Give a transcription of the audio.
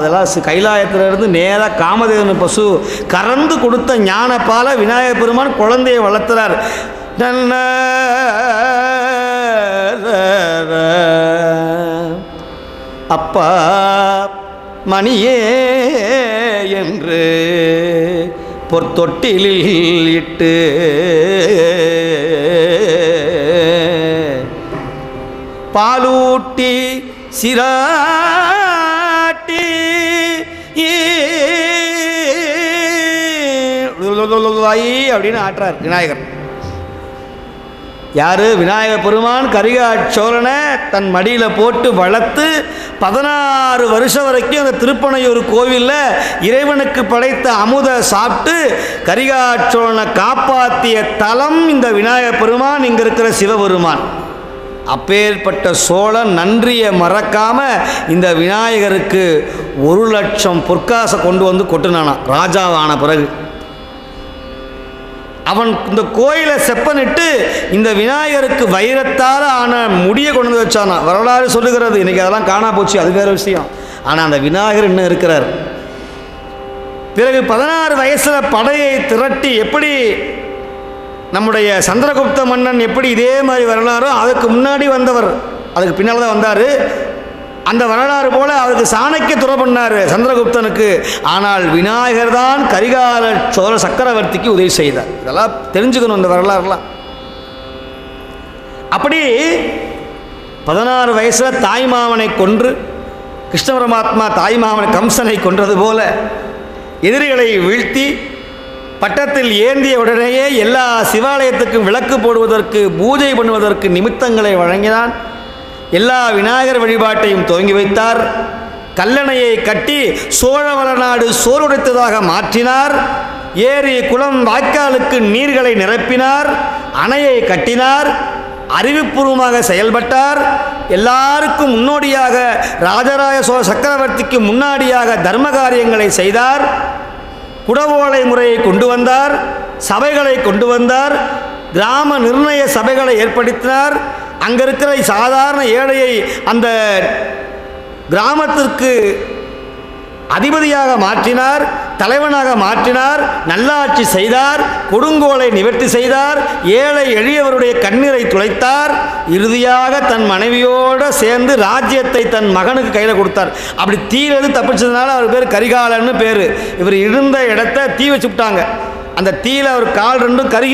அதெல்லாம் கைலாயத்திலிருந்து நேராக காமதேவன் பசு கறந்து கொடுத்த ஞானப்பால விநாயகர் பெருமான் குழந்தையை வளர்த்துறார். அப்பா மணியே என்று பொற்தொட்டிலில் இட்டு பாலூட்டி சிரா அப்படின்னு ஆட்டுறார் விநாயகர் யாரு விநாயகர் பெருமான் கரிகாச்சோழனை தன் மடியில் போட்டு வளர்த்து பதினாறு வருஷம் வரைக்கும் அந்த திருப்பனையூர் கோவிலில் இறைவனுக்கு படைத்த அமுத சாப்பிட்டு கரிகாச்சோழனை காப்பாற்றிய தலம் இந்த விநாயகர் பெருமான் இங்கே இருக்கிற சிவபெருமான் அப்பேற்பட்ட சோழன் நன்றியை மறக்காம இந்த விநாயகருக்கு ஒரு லட்சம் பொற்காசை கொண்டு வந்து கொட்டுனானான் ராஜாவான பிறகு. அவன் இந்த கோயிலை செப்பனிட்டு இந்த விநாயகருக்கு வைரத்தால் ஆன முடியை கொண்டு வந்து வச்சானா வரலாறு சொல்லுகிறது. இன்னைக்கு அதெல்லாம் காணா போச்சு. அது வேற விஷயம். ஆனால் அந்த விநாயகர் இன்னும் இருக்கிறார்? பிறகு பதினாறு வயசில் படையை திரட்டி எப்படி நம்முடைய சந்திரகுப்த மன்னன் எப்படி இதே மாதிரி வரலாறோ அதுக்கு முன்னாடி வந்தவர். அதுக்கு பின்னால் தான் வந்தார். அந்த வரலாறு போல அவருக்கு சாணக்கிய துறை பண்ணார் சந்திரகுப்தனுக்கு. ஆனால் விநாயகர் தான் கரிகால சோழ சக்கரவர்த்திக்கு உதவி செய்தார். இதெல்லாம் தெரிஞ்சுக்கணும் இந்த வரலாறுலாம். அப்படி பதினாறு வயசில் தாய்மாமனை கொன்று கிருஷ்ண பரமாத்மா தாய்மாமனை கம்சனை கொன்றது போல எதிரிகளை வீழ்த்தி பட்டத்தில் ஏந்திய உடனேயே எல்லா சிவாலயத்துக்கும் விளக்கு போடுவதற்கு பூஜை பண்ணுவதற்கு நிமித்தங்களை வழங்கினான். எல்லா விநாயகர் வழிபாட்டையும் துவங்கி வைத்தார். கல்லணையை கட்டி சோழவளநாடு சோறுடைத்ததாக மாற்றினார். ஏரி குளம் வாய்க்காலுக்கு நீர்களை நிரப்பினார். அணையை கட்டினார். அறிவுபூர்வமாக செயல்பட்டார். எல்லாருக்கும் முன்னோடியாக ராஜராஜ சோழ சக்கரவர்த்திக்கு முன்னாடியாக தர்ம காரியங்களை செய்தார். குடவோலை முறையை கொண்டு வந்தார் சபைகளை கொண்டு வந்தார் கிராம நிர்ணய சபைகளை ஏற்படுத்தினார். அங்கே இருக்கிற சாதாரண ஏழையை அந்த கிராமத்திற்கு அதிபதியாக மாற்றினார். தலைவனாக மாற்றினார் நல்லாட்சி செய்தார் கொடுங்கோலை நிவர்த்தி செய்தார் ஏழை எளியவருடைய கண்ணீரை துளைத்தார் இறுதியாக தன் மனைவியோடு சேர்ந்து ராஜ்யத்தை தன் மகனுக்கு கையில் கொடுத்தார். அப்படி தீயிலிருந்து தப்பிச்சதுனால அவர் பேர் கரிகாலன்னு பேர். இவர் இருந்த இடத்த தீ வச்சு விட்டாங்க. அந்த தீயில் அவர் கால் ரெண்டும் கருகி